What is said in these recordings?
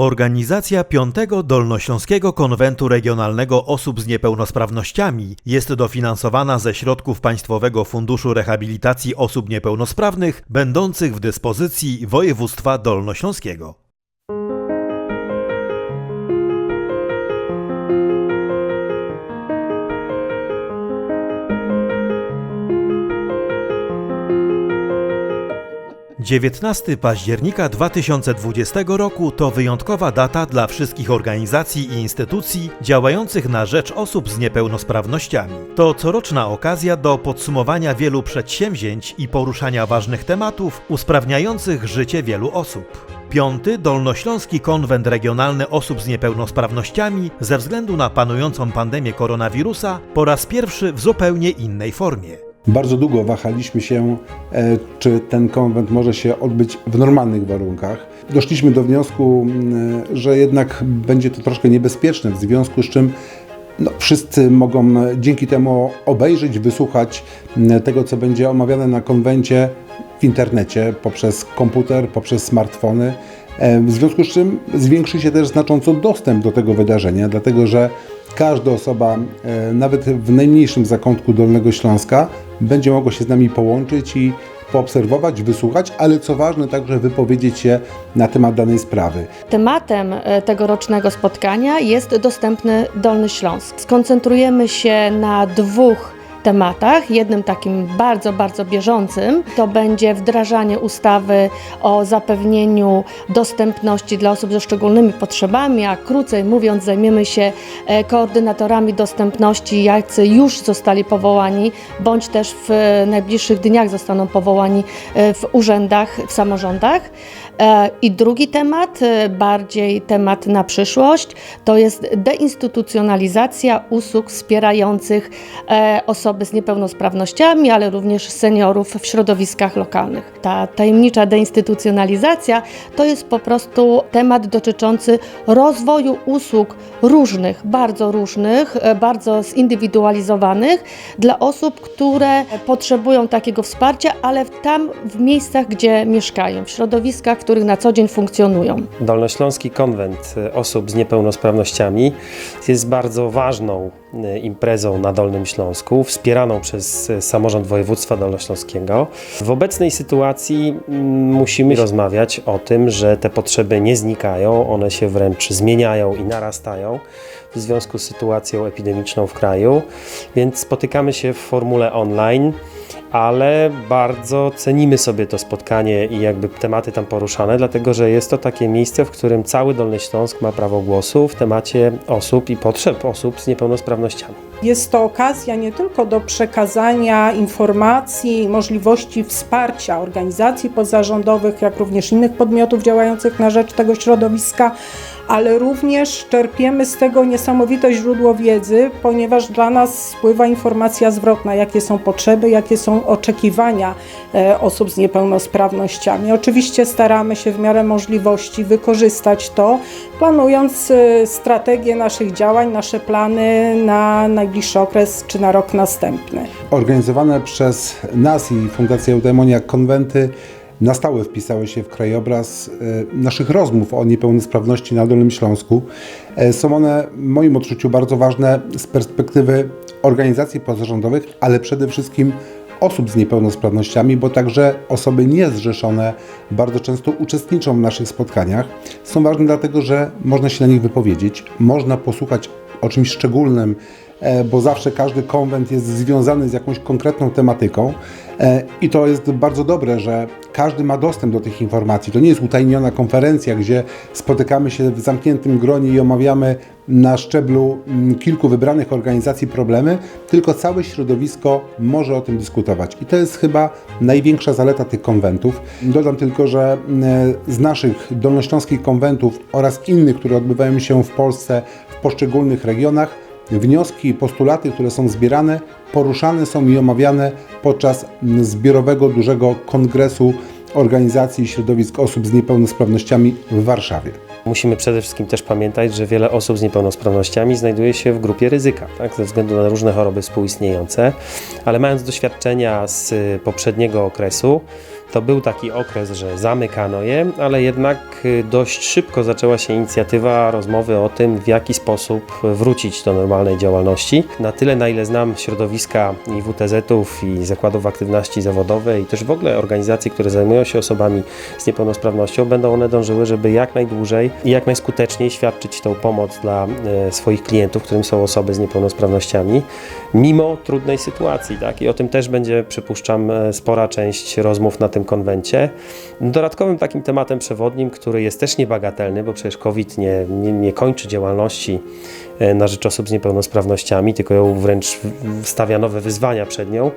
Organizacja V Dolnośląskiego Konwentu Regionalnego Osób z Niepełnosprawnościami jest dofinansowana ze środków Państwowego Funduszu Rehabilitacji Osób Niepełnosprawnych, będących w dyspozycji województwa dolnośląskiego. Dziewiętnasty października 2020 roku to wyjątkowa data dla wszystkich organizacji i instytucji działających na rzecz osób z niepełnosprawnościami. To coroczna okazja do podsumowania wielu przedsięwzięć i poruszania ważnych tematów usprawniających życie wielu osób. Piąty Dolnośląski Konwent Regionalny Osób z Niepełnosprawnościami ze względu na panującą pandemię koronawirusa po raz pierwszy w zupełnie innej formie. Bardzo długo wahaliśmy się, e, czy ten konwent może się odbyć w normalnych warunkach. Doszliśmy do wniosku, m, że jednak będzie to troszkę niebezpieczne, w związku z czym no, wszyscy mogą dzięki temu obejrzeć, wysłuchać m, tego, co będzie omawiane na konwencie w internecie, poprzez komputer, poprzez smartfony. E, W związku z czym zwiększy się też znacząco dostęp do tego wydarzenia, dlatego że każda osoba, e, nawet w najmniejszym zakątku Dolnego Śląska, będzie mogła się z nami połączyć i poobserwować, wysłuchać, ale co ważne, także wypowiedzieć się na temat danej sprawy. Tematem e, tegorocznego spotkania jest dostępny Dolny Śląsk. Skoncentrujemy się na dwóch tematach. Jednym takim bardzo, bardzo bieżącym to będzie wdrażanie ustawy o zapewnieniu dostępności dla osób ze szczególnymi potrzebami, a krócej mówiąc zajmiemy się e, koordynatorami dostępności, jacy już zostali powołani, bądź też w e, najbliższych dniach zostaną powołani e, w urzędach, w samorządach. I drugi temat, bardziej temat na przyszłość, to jest deinstytucjonalizacja usług wspierających e, osoby z niepełnosprawnościami, ale również seniorów w środowiskach lokalnych. Ta tajemnicza deinstytucjonalizacja to jest po prostu temat dotyczący rozwoju usług różnych, bardzo różnych, e, bardzo zindywidualizowanych dla osób, które potrzebują takiego wsparcia, ale tam w miejscach, gdzie mieszkają, w środowiskach, w których na co dzień funkcjonują. Dolnośląski Konwent Osób z Niepełnosprawnościami jest bardzo ważną e, imprezą na Dolnym Śląsku, wspieraną przez e, samorząd województwa dolnośląskiego. W obecnej sytuacji mm, musimy rozmawiać o tym, że te potrzeby nie znikają, one się wręcz zmieniają i narastają w związku z sytuacją epidemiczną w kraju, więc spotykamy się w formule online ale bardzo cenimy sobie to spotkanie i jakby tematy tam poruszane, dlatego że jest to takie miejsce, w którym cały Dolny Śląsk ma prawo głosu w temacie osób i potrzeb osób z niepełnosprawnościami. Jest to okazja nie tylko do przekazania informacji, możliwości wsparcia organizacji pozarządowych, jak również innych podmiotów działających na rzecz tego środowiska, ale również czerpiemy z tego niesamowite źródło wiedzy, ponieważ dla nas spływa informacja zwrotna, jakie są potrzeby, jakie są oczekiwania e, osób z niepełnosprawnościami. Oczywiście staramy się w miarę możliwości wykorzystać to, planując e, strategię naszych działań, nasze plany na najbliższy okres czy na rok następny. Organizowane przez nas i Fundację Eudemonia konwenty na stałe wpisały się w krajobraz e, naszych rozmów o niepełnosprawności na Dolnym Śląsku. E, Są one w moim odczuciu bardzo ważne z perspektywy organizacji pozarządowych, ale przede wszystkim osób z niepełnosprawnościami, bo także osoby niezrzeszone bardzo często uczestniczą w naszych spotkaniach. Są ważne dlatego, że można się na nich wypowiedzieć, można posłuchać o czymś szczególnym, e, bo zawsze każdy konwent jest związany z jakąś konkretną tematyką i to jest bardzo dobre, że każdy ma dostęp do tych informacji. To nie jest utajniona konferencja, gdzie spotykamy się w zamkniętym gronie i omawiamy na szczeblu mm, kilku wybranych organizacji problemy, tylko całe środowisko może o tym dyskutować. I to jest chyba największa zaleta tych konwentów. Dodam tylko, że mm, z naszych dolnośląskich konwentów oraz innych, które odbywają się w Polsce w poszczególnych regionach, wnioski i postulaty, które są zbierane, poruszane są i omawiane podczas zbiorowego dużego kongresu organizacji i środowisk osób z niepełnosprawnościami w Warszawie. Musimy przede wszystkim też pamiętać, że wiele osób z niepełnosprawnościami znajduje się w grupie ryzyka, tak, ze względu na różne choroby współistniejące, ale mając doświadczenia z poprzedniego okresu, to był taki okres, że zamykano je, ale jednak y, dość szybko zaczęła się inicjatywa rozmowy o tym, w jaki sposób wrócić do normalnej działalności. Na tyle, na ile znam środowiska i WTZ-ów, i zakładów aktywności zawodowej, i też w ogóle organizacji, które zajmują się osobami z niepełnosprawnością, będą one dążyły, żeby jak najdłużej i jak najskuteczniej świadczyć tą pomoc dla e, swoich klientów, którym są osoby z niepełnosprawnościami, mimo trudnej sytuacji. Tak? I o tym też będzie, przypuszczam, e, spora część rozmów na tym konwencie. Dodatkowym takim tematem przewodnim, który jest też niebagatelny, bo przecież COVID nie, nie, nie kończy działalności na rzecz osób z niepełnosprawnościami, tylko ją wręcz stawia nowe wyzwania przed nią,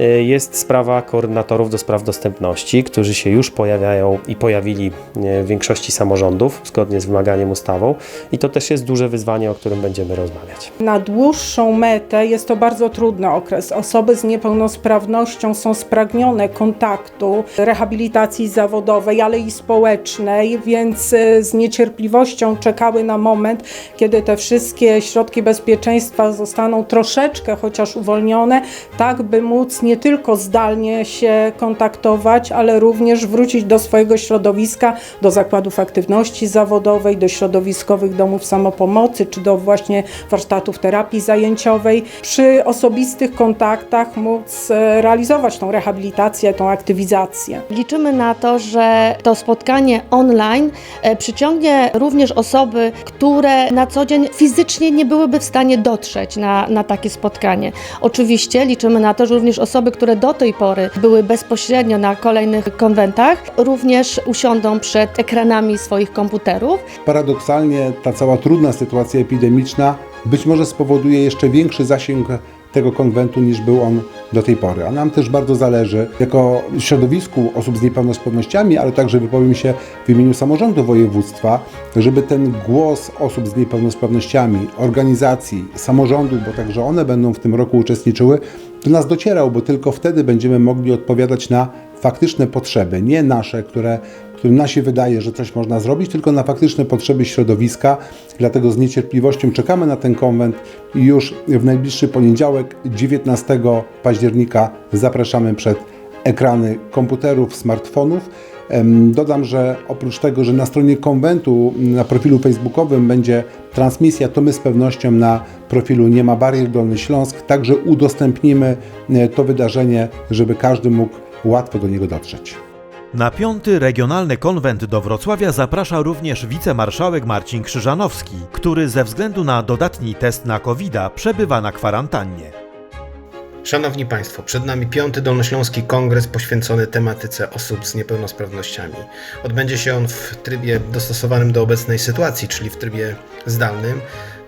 e, jest sprawa koordynatorów do spraw dostępności, którzy się już pojawiają i pojawili e, w większości samorządów, zgodnie z wymaganiem ustawą. I to też jest duże wyzwanie, o którym będziemy rozmawiać. Na dłuższą metę jest to bardzo trudny okres. Osoby z niepełnosprawnością są spragnione kontaktu, rehabilitacji zawodowej, ale i społecznej, więc e, z niecierpliwością czekały na moment, kiedy te wszystkie środki bezpieczeństwa zostaną troszeczkę chociaż uwolnione, tak by móc nie tylko zdalnie się kontaktować, ale również wrócić do swojego środowiska, do zakładów aktywności zawodowej, do środowiskowych domów samopomocy, czy do właśnie warsztatów terapii zajęciowej. Przy osobistych kontaktach móc e, realizować tą rehabilitację, tą aktywizację. Liczymy na to, że to spotkanie online e, przyciągnie również osoby, które na co dzień fizycznie nie byłyby w stanie dotrzeć na, na takie spotkanie. Oczywiście liczymy na to, że również osoby, które do tej pory były bezpośrednio na kolejnych konwentach, również usiądą przed ekranami swoich komputerów Paradoksalnie ta cała trudna sytuacja epidemiczna być może spowoduje jeszcze większy zasięg tego konwentu niż był on do tej pory. A nam też bardzo zależy, jako środowisku osób z niepełnosprawnościami, ale także wypowiem się w imieniu samorządu województwa, żeby ten głos osób z niepełnosprawnościami, organizacji, samorządów, bo także one będą w tym roku uczestniczyły, do nas docierał, bo tylko wtedy będziemy mogli odpowiadać na faktyczne potrzeby, nie nasze, które, którym nam się wydaje, że coś można zrobić, tylko na faktyczne potrzeby środowiska. Dlatego z niecierpliwością czekamy na ten konwent i już w najbliższy poniedziałek, 19 października, zapraszamy przed ekrany komputerów, smartfonów. Dodam, że oprócz tego, że na stronie konwentu na profilu facebookowym będzie transmisja, to my z pewnością na profilu Nie ma barier Dolny Śląsk także udostępnimy e, to wydarzenie, żeby każdy mógł łatwo do niego dotrzeć. Na piąty regionalny konwent do Wrocławia zaprasza również wicemarszałek Marcin Krzyżanowski, który ze względu na dodatni test na covid przebywa na kwarantannie. Szanowni Państwo, przed nami piąty Dolnośląski Kongres poświęcony tematyce osób z niepełnosprawnościami. Odbędzie się on w trybie dostosowanym do obecnej sytuacji, czyli w trybie zdalnym.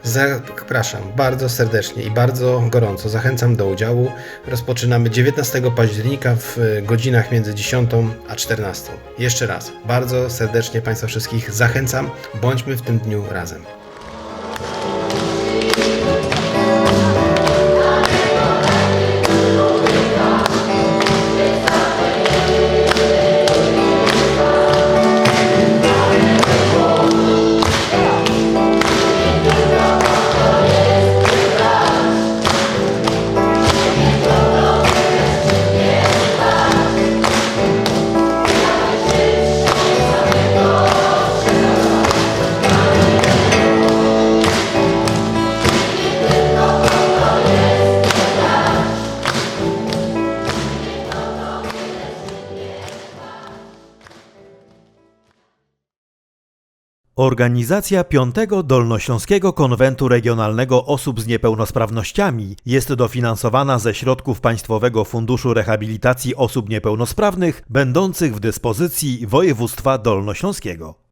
Zapraszam bardzo serdecznie i bardzo gorąco zachęcam do udziału. Rozpoczynamy 19 października w godzinach między 10 a 14. Jeszcze raz, bardzo serdecznie Państwa wszystkich zachęcam, bądźmy w tym dniu razem. Organizacja piątego Dolnośląskiego Konwentu Regionalnego Osób z Niepełnosprawnościami jest dofinansowana ze środków Państwowego Funduszu Rehabilitacji Osób Niepełnosprawnych, będących w dyspozycji województwa dolnośląskiego.